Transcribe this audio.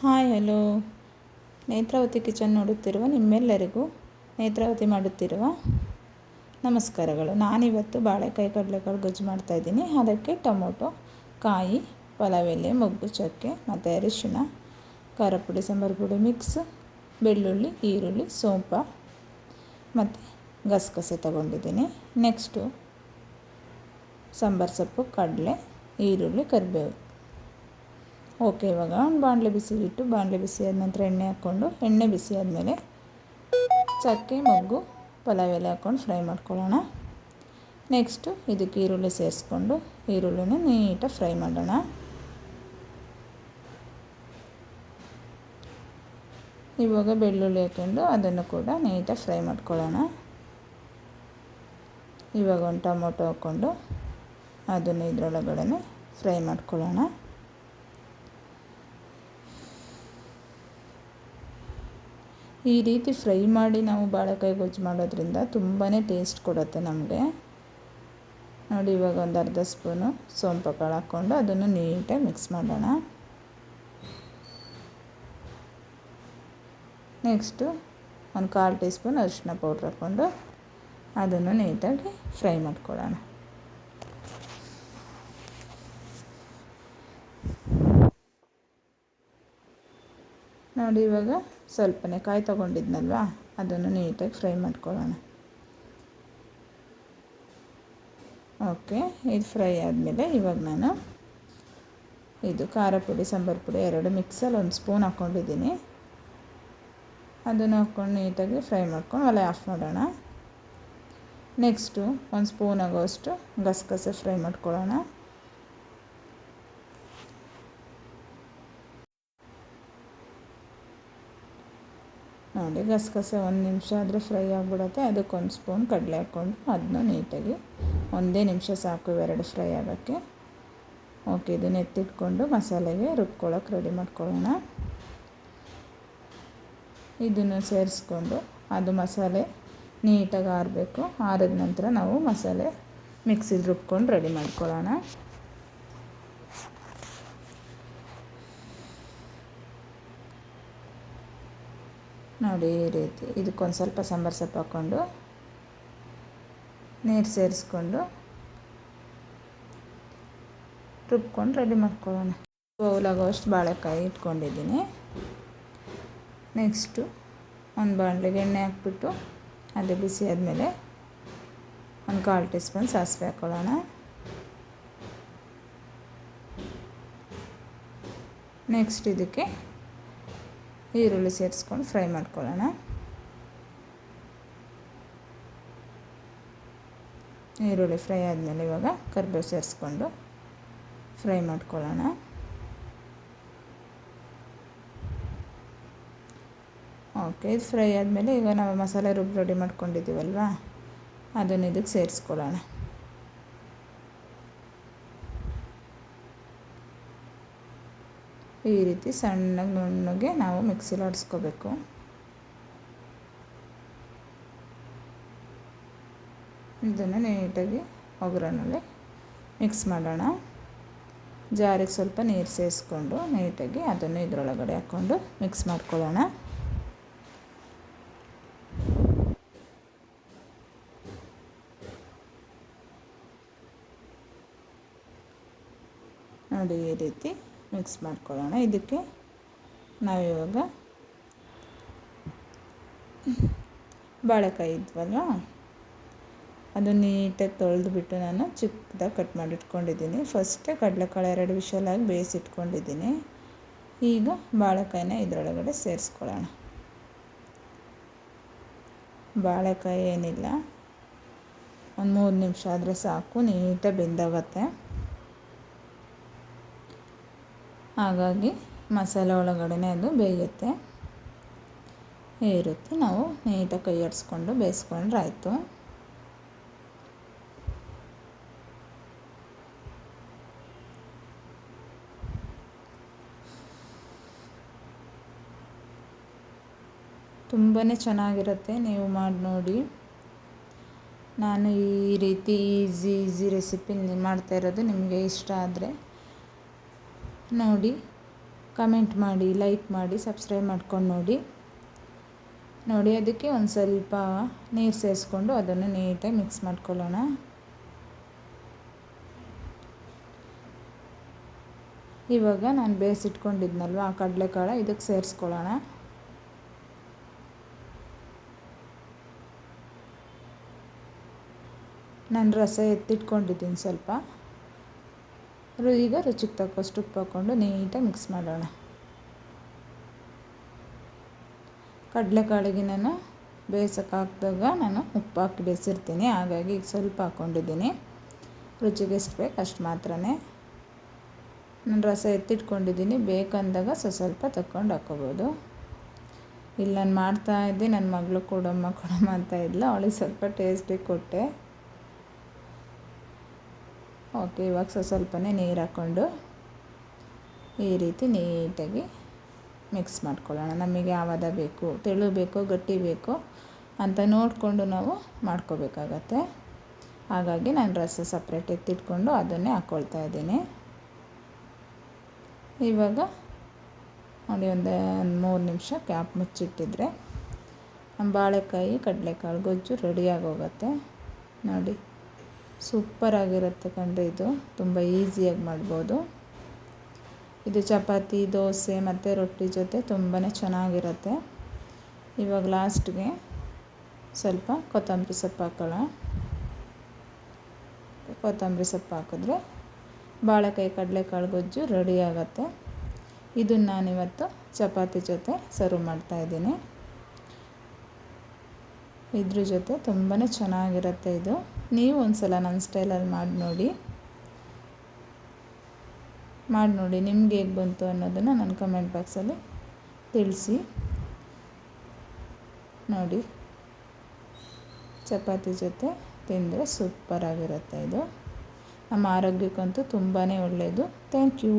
Hi hello Netravati kitchen ನೋಡುತ್ತಿರುವ ನಿಮ್ಮೆಲ್ಲರಿಗೂ ನೇತ್ರಾವತಿ ಮಾಡುತ್ತಿರುವ ನಮಸ್ಕಾರಗಳು. ನಾನಿವತ್ತು ಬಾಳೆಕಾಯಿ ಕಡಲೆಕಾಳು ಗೊಜ್ಜು ಮಾಡ್ತಾಯಿದ್ದೀನಿ ಅದಕ್ಕೆ ಟೊಮೊಟೊ, ಕಾಯಿ, ಪಲಾವೆಲೆ, ಮೊಗ್ಗು ಚಕ್ಕೆ, ಮತ್ತು ಅರಿಶಿಣ ಖಾರ ಪುಡಿ ಸಾಂಬಾರು ಪುಡಿ ಮಿಕ್ಸ್ ಬೆಳ್ಳುಳ್ಳಿ, ಈರುಳ್ಳಿ, ಸೋಂಪ, ಮತ್ತು ಗಸಗಸೆ ತಗೊಂಡಿದ್ದೀನಿ. ನೆಕ್ಸ್ಟು ಸಾಂಬಾರು ಸೊಪ್ಪು, ಕಡಲೆ, ಈರುಳ್ಳಿ, ಕರಿಬೇವು. ಓಕೆ, ಇವಾಗ ಬಾಣಲೆ ಬಿಸಿಗಿಟ್ಟು ಬಾಣಲೆ ಬಿಸಿ ಆದ ನಂತರ ಎಣ್ಣೆ ಹಾಕ್ಕೊಂಡು, ಎಣ್ಣೆ ಬಿಸಿ ಆದಮೇಲೆ ಚಕ್ಕೆ, ಮೊಗ್ಗು, ಪಲಾವ್ ಎಲೆ ಹಾಕ್ಕೊಂಡು ಫ್ರೈ ಮಾಡ್ಕೊಳ್ಳೋಣ. ನೆಕ್ಸ್ಟು ಇದಕ್ಕೆ ಈರುಳ್ಳಿ ಸೇರಿಸ್ಕೊಂಡು, ಈರುಳ್ಳಿನ ನೀಟಾಗಿ ಫ್ರೈ ಮಾಡೋಣ. ಇವಾಗ ಬೆಳ್ಳುಳ್ಳಿ ಹಾಕ್ಕೊಂಡು ಅದನ್ನು ಕೂಡ ನೀಟಾಗಿ ಫ್ರೈ ಮಾಡ್ಕೊಳ್ಳೋಣ. ಇವಾಗ ಒಂದು ಟೊಮೊಟೊ ಹಾಕ್ಕೊಂಡು ಅದನ್ನು ಇದರೊಳಗಡೆ ಫ್ರೈ ಮಾಡ್ಕೊಳ್ಳೋಣ. ಈ ರೀತಿ ಫ್ರೈ ಮಾಡಿ ನಾವು ಬಾಳೆಕಾಯಿ ಗೊಜ್ಜು ಮಾಡೋದ್ರಿಂದ ತುಂಬಾ ಟೇಸ್ಟ್ ಕೊಡುತ್ತೆ ನಮಗೆ. ನೋಡಿ, ಇವಾಗ ಒಂದು ಅರ್ಧ ಸ್ಪೂನು ಸೋಂಪು ಕಾಳು ಹಾಕ್ಕೊಂಡು ಅದನ್ನು ನೀಟಾಗಿ ಮಿಕ್ಸ್ ಮಾಡೋಣ. ನೆಕ್ಸ್ಟು ಒಂದು ಕಾಲು ಟೀ ಸ್ಪೂನ್ ಅರಿಶಿನ ಪೌಡ್ರ್ ಹಾಕ್ಕೊಂಡು ಅದನ್ನು ನೀಟಾಗಿ ಫ್ರೈ ಮಾಡ್ಕೊಳ್ಳೋಣ. ನೋಡಿ, ಇವಾಗ ಸ್ವಲ್ಪನೇ ಕಾಯಿ ತೊಗೊಂಡಿದ್ನಲ್ವ? ಅದನ್ನು ನೀಟಾಗಿ ಫ್ರೈ ಮಾಡ್ಕೊಳ್ಳೋಣ. ಓಕೆ, ಇದು ಫ್ರೈ ಆದಮೇಲೆ ಇವಾಗ ನಾನು ಇದು ಖಾರ ಪುಡಿ, ಸಾಂಬಾರು ಪುಡಿ ಎರಡು ಮಿಕ್ಸಲ್ಲಿ ಒಂದು ಸ್ಪೂನ್ ಹಾಕ್ಕೊಂಡಿದ್ದೀನಿ. ಅದನ್ನು ಹಾಕ್ಕೊಂಡು ನೀಟಾಗಿ ಫ್ರೈ ಮಾಡ್ಕೊಂಡು ಒಲೆ ಆಫ್ ಮಾಡೋಣ. ನೆಕ್ಸ್ಟು ಒಂದು ಸ್ಪೂನ್ ಆಗೋಷ್ಟು ಗಸಗಸೆ ಫ್ರೈ ಮಾಡ್ಕೊಳ್ಳೋಣ. ನೋಡಿ, ಗಸಗಸೆ ಒಂದು ನಿಮಿಷ ಆದರೆ ಫ್ರೈ ಆಗಿಬಿಡುತ್ತೆ. ಅದಕ್ಕೊಂದು ಸ್ಪೂನ್ ಕಡಲೆ ಹಾಕ್ಕೊಂಡು ಅದನ್ನ ನೀಟಾಗಿ ಒಂದೇ ನಿಮಿಷ ಸಾಕು ಎರಡು ಫ್ರೈ ಆಗೋಕ್ಕೆ. ಓಕೆ, ಇದನ್ನ ಎತ್ತಿಟ್ಕೊಂಡು ಮಸಾಲೆಗೆ ರುಬ್ಕೊಳ್ಳೋಕೆ ರೆಡಿ ಮಾಡ್ಕೊಳ್ಳೋಣ. ಇದನ್ನು ಸೇರಿಸ್ಕೊಂಡು ಅದು ಮಸಾಲೆ ನೀಟಾಗಿ ಆರಬೇಕು. ಆರಿದ ನಂತರ ನಾವು ಮಸಾಲೆ ಮಿಕ್ಸಿಲಿ ರುಬ್ಕೊಂಡು ರೆಡಿ ಮಾಡ್ಕೊಳ್ಳೋಣ. ನೋಡಿ, ಈ ರೀತಿ. ಇದಕ್ಕೊಂದು ಸ್ವಲ್ಪ ಸಾಂಬಾರು ಸೊಪ್ಪು ಹಾಕ್ಕೊಂಡು, ನೀರು ಸೇರಿಸ್ಕೊಂಡು, ರುಬ್ಕೊಂಡು ರೆಡಿ ಮಾಡ್ಕೊಳ್ಳೋಣ. ಬೌಲಾಗೋಷ್ಟು ಬಾಳೆಕಾಯಿ ಇಟ್ಕೊಂಡಿದ್ದೀನಿ. ನೆಕ್ಸ್ಟು ಒಂದು ಬಾಣಲೆಗೆ ಎಣ್ಣೆ ಹಾಕ್ಬಿಟ್ಟು, ಅದು ಬಿಸಿ ಆದಮೇಲೆ ಒಂದು ಕಾಲು ಟೀ ಸ್ಪೂನ್ ಸಾಸಿವೆ ಹಾಕ್ಕೊಳ್ಳೋಣ ನೆಕ್ಸ್ಟ್ ಇದಕ್ಕೆ ಈರುಳ್ಳಿ ಸೇರಿಸ್ಕೊಂಡು ಫ್ರೈ ಮಾಡ್ಕೊಳ್ಳೋಣ. ಈರುಳ್ಳಿ ಫ್ರೈ ಆದಮೇಲೆ ಇವಾಗ ಕರ್ಬೇವು ಸೇರಿಸ್ಕೊಂಡು ಫ್ರೈ ಮಾಡ್ಕೊಳ್ಳೋಣ. ಓಕೆ, ಇದು ಫ್ರೈ ಆದಮೇಲೆ ಈಗ ನಾವು ಮಸಾಲೆ ರುಬ್ಬಿ ರೆಡಿ ಮಾಡ್ಕೊಂಡಿದ್ದೀವಲ್ವಾ? ಅದನ್ನು ಇದಕ್ಕೆ ಸೇರಿಸ್ಕೊಳ್ಳೋಣ. ಈ ರೀತಿ ಸಣ್ಣಗೆ ನುಣ್ಣಗೆ ನಾವು ಮಿಕ್ಸಿಲಿ ಆಡಿಸ್ಕೋಬೇಕು. ಇದನ್ನು ನೀಟಾಗಿ ಒಗ್ಗರಣೆಲಿ ಮಿಕ್ಸ್ ಮಾಡೋಣ. ಜಾರಿಗೆ ಸ್ವಲ್ಪ ನೀರು ಸೇರಿಸ್ಕೊಂಡು ನೀಟಾಗಿ ಅದನ್ನು ಇದರೊಳಗಡೆ ಹಾಕ್ಕೊಂಡು ಮಿಕ್ಸ್ ಮಾಡ್ಕೊಳ್ಳೋಣ. ನೋಡಿ ಈ ರೀತಿ ಮಿಕ್ಸ್ ಮಾಡ್ಕೊಳ್ಳೋಣ. ಇದಕ್ಕೆ ನಾವಿವಾಗ ಬಾಳೆಕಾಯಿ ಇದ್ವಲ್ವ? ಅದು ನೀಟಾಗಿ ತೊಳೆದುಬಿಟ್ಟು ನಾನು ಚಿಕ್ಕದಾಗಿ ಕಟ್ ಮಾಡಿಟ್ಕೊಂಡಿದ್ದೀನಿ. ಫಸ್ಟೇ ಕಡಲೆಕಾಳು ಎರಡು ವಿಷಲಾಗಿ ಬೇಯಿಸಿಟ್ಕೊಂಡಿದ್ದೀನಿ. ಈಗ ಬಾಳೆಕಾಯಿನ ಇದರೊಳಗಡೆ ಸೇರಿಸ್ಕೊಳ್ಳೋಣ. ಬಾಳೆಕಾಯಿ ಏನಿಲ್ಲ. ಒಂದು ಮೂರು ನಿಮಿಷ ಆದರೆ ಸಾಕು, ನೀಟಾಗಿ ಬೆಂದಾಗತ್ತೆ. ಹಾಗಾಗಿ ಮಸಾಲೆ ಒಳಗಡೆ ಅದು ಬೇಯುತ್ತೆ. ಏರುತ್ತೆ, ನಾವು ನೀಟಾಗಿ ಕೈ ಆಡಿಸ್ಕೊಂಡು ಬೇಯಿಸ್ಕೊಂಡ್ರೆ ಆಯಿತು. ತುಂಬಾ ಚೆನ್ನಾಗಿರುತ್ತೆ, ನೀವು ಮಾಡಿ ನೋಡಿ. ನಾನು ಈ ರೀತಿ ಈಸಿ ಈಸಿ ರೆಸಿಪಿ ಮಾಡ್ತಾ ಇರೋದು ನಿಮಗೆ ಇಷ್ಟ ಆದರೆ. ನೋಡಿ ಕಮೆಂಟ್ ಮಾಡಿ ಲೈಕ್ ಮಾಡಿ ಸಬ್ಸ್ಕ್ರೈಬ್ ಮಾಡ್ಕೊಂಡು ನೋಡಿ. ನೋಡಿ, ಅದಕ್ಕೆ ಒಂದು ಸ್ವಲ್ಪ ನೀರು ಸೇರಿಸ್ಕೊಂಡು ಅದನ್ನು ನೀಟಾಗಿ ಮಿಕ್ಸ್ ಮಾಡ್ಕೊಳ್ಳೋಣ. ಇವಾಗ ನಾನು ಬೇಯಿಸಿಟ್ಕೊಂಡಿದ್ನಲ್ವ, ಆ ಕಡಲೆಕಾಳು ಇದಕ್ಕೆ ಸೇರಿಸ್ಕೊಳ್ಳೋಣ. ನಾನು ರಸ ಎತ್ತಿಟ್ಕೊಂಡಿದ್ದೀನಿ ಸ್ವಲ್ಪ. ಈಗ ರುಚಿಗೆ ತಕ್ಕಷ್ಟು ಉಪ್ಪು ಹಾಕ್ಕೊಂಡು ನೀಟಾಗಿ ಮಿಕ್ಸ್ ಮಾಡೋಣ. ಕಡಲೆಕಾಳಿಗೆ ನಾನು ಬೇಯಿಸೋಕೆ ಹಾಕಿದಾಗ ನಾನು ಉಪ್ಪು ಹಾಕಿ ಬೇಯಿಸಿರ್ತೀನಿ. ಹಾಗಾಗಿ ಈಗ ಸ್ವಲ್ಪ ಹಾಕ್ಕೊಂಡಿದ್ದೀನಿ ರುಚಿಗೆ ಎಷ್ಟು ಬೇಕು ಅಷ್ಟು ಮಾತ್ರನೇ. ನಾನು ರಸ ಎತ್ತಿಟ್ಕೊಂಡಿದ್ದೀನಿ. ಬೇಕಂದಾಗ ಸ್ವಲ್ಪ ಸ್ವಲ್ಪ ತಕ್ಕೊಂಡು ಹಾಕ್ಕೋಬೋದು ಇಲ್ಲಿ ನಾನು ಮಾಡ್ತಾಯಿದ್ದೆ ನನ್ನ ಮಗಳು ಕೊಡಮ್ಮ ಕೊಡಮ್ಮ ಅಂತ ಇಲ್ಲ. ಅವಳಿಗೆ ಸ್ವಲ್ಪ ಟೇಸ್ಟಿಗೆ ಕೊಟ್ಟೆ. ಓಕೆ, ಇವಾಗ ಸ್ವಲ್ಪ ಸ್ವಲ್ಪನೇ ನೀರು ಹಾಕ್ಕೊಂಡು ಈ ರೀತಿ ನೀಟಾಗಿ ಮಿಕ್ಸ್ ಮಾಡ್ಕೊಳ್ಳೋಣ. ನಮಗೆ ಯಾವದ ಬೇಕು ತೆಳು ಬೇಕೋ ಗಟ್ಟಿ ಬೇಕೋ ಅಂತ ನೋಡಿಕೊಂಡು ನಾವು ಮಾಡ್ಕೋಬೇಕಾಗತ್ತೆ. ಹಾಗಾಗಿ ನಾನು ರಸ ಸಪ್ರೇಟ್ ಎತ್ತಿಟ್ಕೊಂಡು ಅದನ್ನೇ ಹಾಕ್ಕೊಳ್ತಾ ಇದ್ದೀನಿ. ಇವಾಗ ನೋಡಿ, ಒಂದು ಮೂರು ನಿಮಿಷ ಕ್ಯಾಪ್ ಮುಚ್ಚಿಟ್ಟಿದ್ರೆ ನಮ್ಮ ಬಾಳೆಕಾಯಿ, ಕಡಲೆಕಾಳು, ಗೊಜ್ಜು ರೆಡಿಯಾಗೋಗುತ್ತೆ ನೋಡಿ. ಸೂಪರಾಗಿರುತ್ತೆ ಕಂಡ್ರೆ ಇದು. ತುಂಬ ಈಸಿಯಾಗಿ ಮಾಡ್ಬೋದು. ಇದು ಚಪಾತಿ, ದೋಸೆ ಮತ್ತು ರೊಟ್ಟಿ ಜೊತೆ ತುಂಬಾ ಚೆನ್ನಾಗಿರುತ್ತೆ. ಇವಾಗ ಲಾಸ್ಟ್ಗೆ ಸ್ವಲ್ಪ ಕೊತ್ತಂಬರಿ ಸೊಪ್ಪು ಹಾಕೋಣ. ಕೊತ್ತಂಬರಿ ಸೊಪ್ಪು ಹಾಕಿದ್ರೆ ಬಾಳೆಕಾಯಿ, ಕಡಲೆಕಾಳು ಗೊಜ್ಜು ರೆಡಿ ಆಗುತ್ತೆ. ಇದನ್ನು ನಾನಿವತ್ತು ಚಪಾತಿ ಜೊತೆ ಸರ್ವ್ ಮಾಡ್ತಾಯಿದ್ದೀನಿ ಇದ್ರ ಜೊತೆ ತುಂಬಾ ಚೆನ್ನಾಗಿರುತ್ತೆ ಇದು. ನೀವು ಒಂದು ಸಲ ನನ್ನ ಸ್ಟೈಲಲ್ಲಿ ಮಾಡಿ ನೋಡಿ. ಮಾಡಿ ನೋಡಿ ನಿಮ್ಗೆ ಹೇಗೆ ಬಂತು ಅನ್ನೋದನ್ನು ನನ್ನ ಕಮೆಂಟ್ ಬಾಕ್ಸಲ್ಲಿ ತಿಳಿಸಿ. ನೋಡಿ. ಚಪಾತಿ ಜೊತೆ ತಿಂದರೆ ಸೂಪರಾಗಿರುತ್ತೆ ಇದು. ನಮ್ಮ ಆರೋಗ್ಯಕ್ಕಂತೂ ತುಂಬಾ ಒಳ್ಳೆಯದು ಥ್ಯಾಂಕ್ ಯು